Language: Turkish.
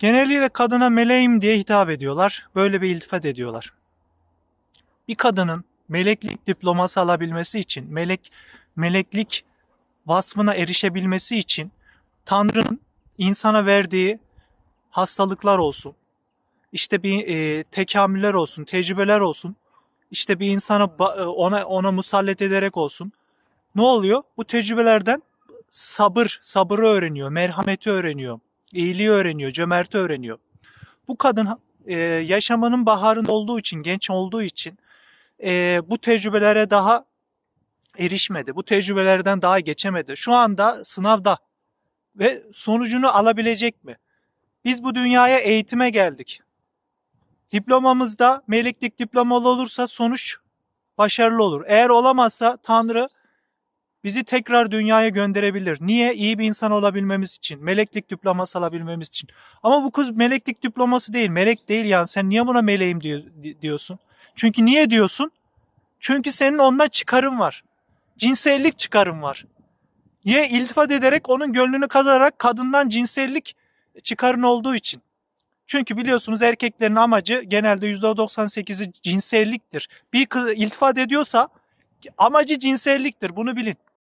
Genellikle kadına meleğim diye hitap ediyorlar. Böyle bir iltifat ediyorlar. Bir kadının meleklik diploması alabilmesi için, melek meleklik vasfına erişebilmesi için Tanrı'nın insana verdiği hastalıklar olsun, işte bir e, tekamüller olsun, tecrübeler olsun, işte bir insana e, ona ona musallat ederek olsun. Ne oluyor? Bu tecrübelerden sabır, sabırı öğreniyor, merhameti öğreniyor, iyiliği öğreniyor, cömerti öğreniyor. Bu kadın e, yaşamanın baharında olduğu için, genç olduğu için e, bu tecrübelere daha erişmedi. Bu tecrübelerden daha geçemedi. Şu anda sınavda ve sonucunu alabilecek mi? Biz bu dünyaya eğitime geldik. Diplomamızda meleklik diplomalı olursa sonuç başarılı olur. Eğer olamazsa Tanrı bizi tekrar dünyaya gönderebilir. Niye? İyi bir insan olabilmemiz için. Meleklik diploması alabilmemiz için. Ama bu kız meleklik diploması değil. Melek değil yani. Sen niye buna meleğim diyor- di- diyorsun? Çünkü niye diyorsun? Çünkü senin ondan çıkarın var. Cinsellik çıkarın var. Niye? İltifat ederek onun gönlünü kazanarak kadından cinsellik çıkarın olduğu için. Çünkü biliyorsunuz erkeklerin amacı genelde %98'i cinselliktir. Bir kız iltifat ediyorsa amacı cinselliktir. Bunu bilin.